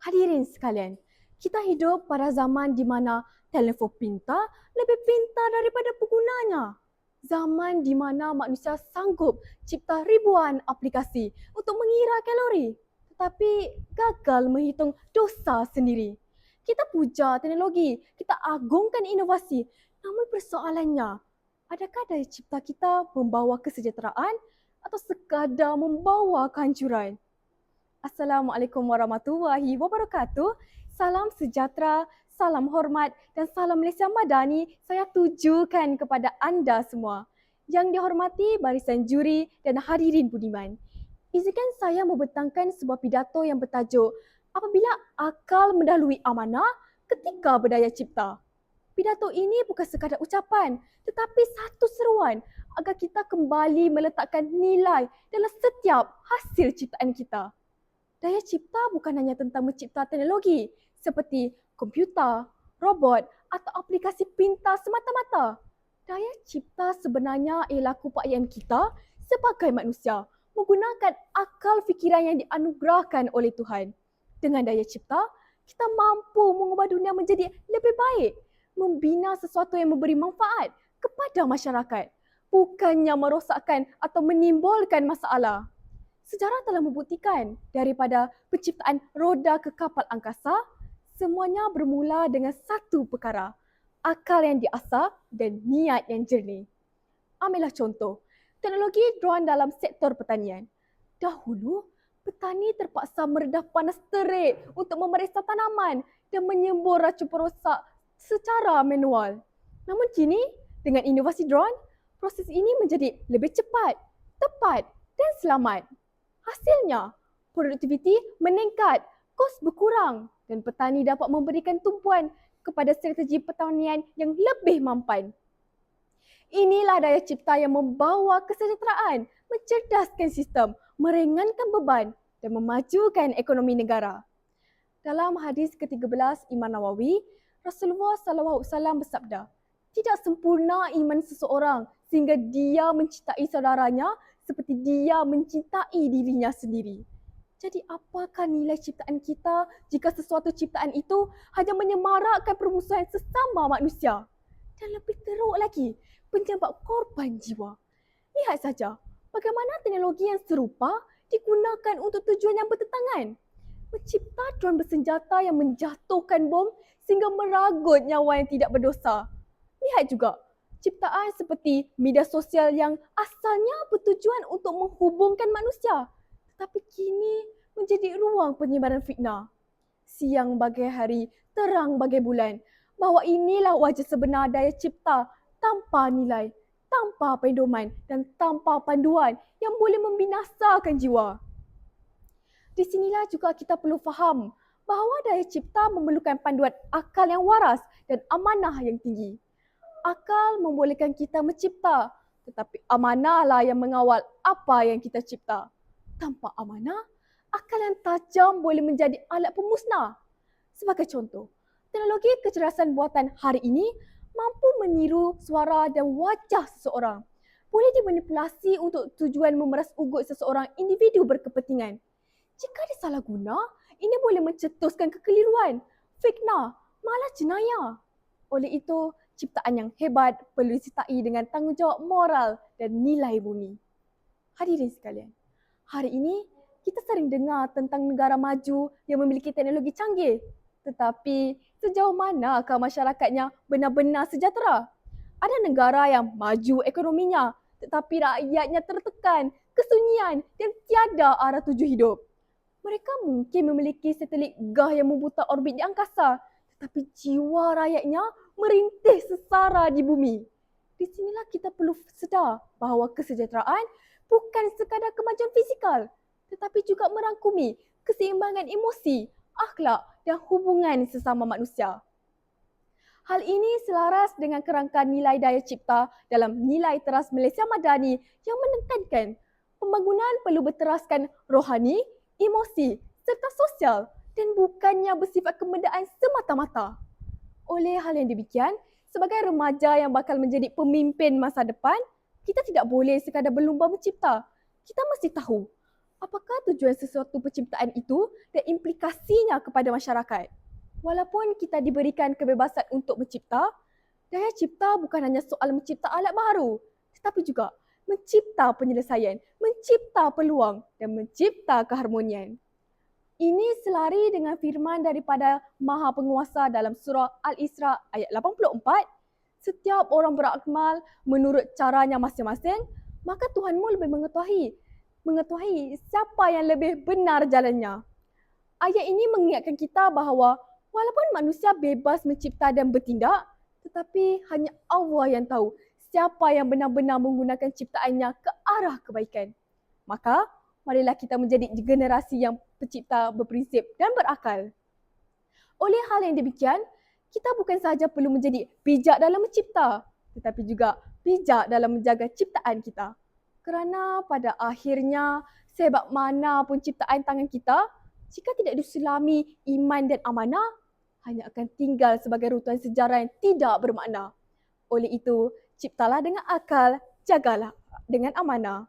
Hadirin sekalian, kita hidup pada zaman di mana telefon pintar lebih pintar daripada penggunanya. Zaman di mana manusia sanggup cipta ribuan aplikasi untuk mengira kalori tetapi gagal menghitung dosa sendiri. Kita puja teknologi, kita agungkan inovasi. Namun persoalannya, adakah daya cipta kita membawa kesejahteraan atau sekadar membawa kehancuran? Assalamualaikum warahmatullahi wabarakatuh. Salam sejahtera, salam hormat dan salam Malaysia Madani saya tujukan kepada anda semua. Yang dihormati barisan juri dan hadirin budiman. Izinkan saya membentangkan sebuah pidato yang bertajuk Apabila akal mendahului amanah ketika berdaya cipta. Pidato ini bukan sekadar ucapan tetapi satu seruan agar kita kembali meletakkan nilai dalam setiap hasil ciptaan kita. Daya cipta bukan hanya tentang mencipta teknologi seperti komputer, robot atau aplikasi pintar semata-mata. Daya cipta sebenarnya ialah keupayaan kita sebagai manusia menggunakan akal fikiran yang dianugerahkan oleh Tuhan. Dengan daya cipta, kita mampu mengubah dunia menjadi lebih baik, membina sesuatu yang memberi manfaat kepada masyarakat, bukannya merosakkan atau menimbulkan masalah. Sejarah telah membuktikan daripada penciptaan roda ke kapal angkasa, semuanya bermula dengan satu perkara, akal yang diasah dan niat yang jernih. Ambillah contoh, teknologi drone dalam sektor pertanian. Dahulu, petani terpaksa meredah panas terik untuk memeriksa tanaman dan menyembur racun perosak secara manual. Namun kini, dengan inovasi drone, proses ini menjadi lebih cepat, tepat dan selamat. Hasilnya, produktiviti meningkat, kos berkurang dan petani dapat memberikan tumpuan kepada strategi pertanian yang lebih mampan. Inilah daya cipta yang membawa kesejahteraan, mencerdaskan sistem, meringankan beban dan memajukan ekonomi negara. Dalam hadis ke-13 Imam Nawawi, Rasulullah SAW bersabda, tidak sempurna iman seseorang sehingga dia mencintai saudaranya seperti dia mencintai dirinya sendiri. Jadi apakah nilai ciptaan kita jika sesuatu ciptaan itu hanya menyemarakkan permusuhan sesama manusia? Dan lebih teruk lagi, penyebab korban jiwa. Lihat saja bagaimana teknologi yang serupa digunakan untuk tujuan yang bertentangan. Mencipta drone bersenjata yang menjatuhkan bom sehingga meragut nyawa yang tidak berdosa. Lihat juga ciptaan seperti media sosial yang asalnya bertujuan untuk menghubungkan manusia tetapi kini menjadi ruang penyebaran fitnah. Siang bagai hari, terang bagai bulan. Bahawa inilah wajah sebenar daya cipta tanpa nilai, tanpa pedoman dan tanpa panduan yang boleh membinasakan jiwa. Di sinilah juga kita perlu faham bahawa daya cipta memerlukan panduan akal yang waras dan amanah yang tinggi. Akal membolehkan kita mencipta, tetapi amanahlah yang mengawal apa yang kita cipta. Tanpa amanah, akal yang tajam boleh menjadi alat pemusnah. Sebagai contoh, teknologi kecerdasan buatan hari ini mampu meniru suara dan wajah seseorang. Boleh dimanipulasi untuk tujuan memeras ugut seseorang individu berkepentingan. Jika disalahguna, ini boleh mencetuskan kekeliruan, fitnah, malah jenayah. Oleh itu, ciptaan yang hebat perlu disertai dengan tanggungjawab moral dan nilai bumi. Hadirin sekalian, hari ini kita sering dengar tentang negara maju yang memiliki teknologi canggih tetapi sejauh manakah masyarakatnya benar-benar sejahtera? Ada negara yang maju ekonominya tetapi rakyatnya tertekan, kesunyian dan tiada arah tuju hidup. Mereka mungkin memiliki satelit gah yang memutar orbit di angkasa tetapi jiwa rakyatnya merintih sesara di bumi. Di sinilah kita perlu sedar bahawa kesejahteraan bukan sekadar kemajuan fizikal tetapi juga merangkumi keseimbangan emosi, akhlak dan hubungan sesama manusia. Hal ini selaras dengan kerangka nilai daya cipta dalam nilai teras Malaysia Madani yang menekankan pembangunan perlu berteraskan rohani, emosi serta sosial dan bukannya bersifat kemedaan semata-mata. Oleh hal yang demikian, sebagai remaja yang bakal menjadi pemimpin masa depan, kita tidak boleh sekadar berlumba mencipta. Kita mesti tahu apakah tujuan sesuatu penciptaan itu dan implikasinya kepada masyarakat. Walaupun kita diberikan kebebasan untuk mencipta, daya cipta bukan hanya soal mencipta alat baru, tetapi juga mencipta penyelesaian, mencipta peluang dan mencipta keharmonian. Ini selari dengan firman daripada Maha Penguasa dalam surah Al-Isra ayat 84. Setiap orang beramal menurut caranya masing-masing, maka Tuhanmu lebih mengetahui mengetahui siapa yang lebih benar jalannya. Ayat ini mengingatkan kita bahawa walaupun manusia bebas mencipta dan bertindak, tetapi hanya Allah yang tahu siapa yang benar-benar menggunakan ciptaannya ke arah kebaikan. Maka, marilah kita menjadi generasi yang pencipta berprinsip dan berakal. Oleh hal yang demikian, kita bukan sahaja perlu menjadi bijak dalam mencipta, tetapi juga bijak dalam menjaga ciptaan kita. Kerana pada akhirnya, sebab mana pun ciptaan tangan kita, jika tidak diselami iman dan amanah, hanya akan tinggal sebagai rutuan sejarah yang tidak bermakna. Oleh itu, ciptalah dengan akal, jagalah dengan amanah.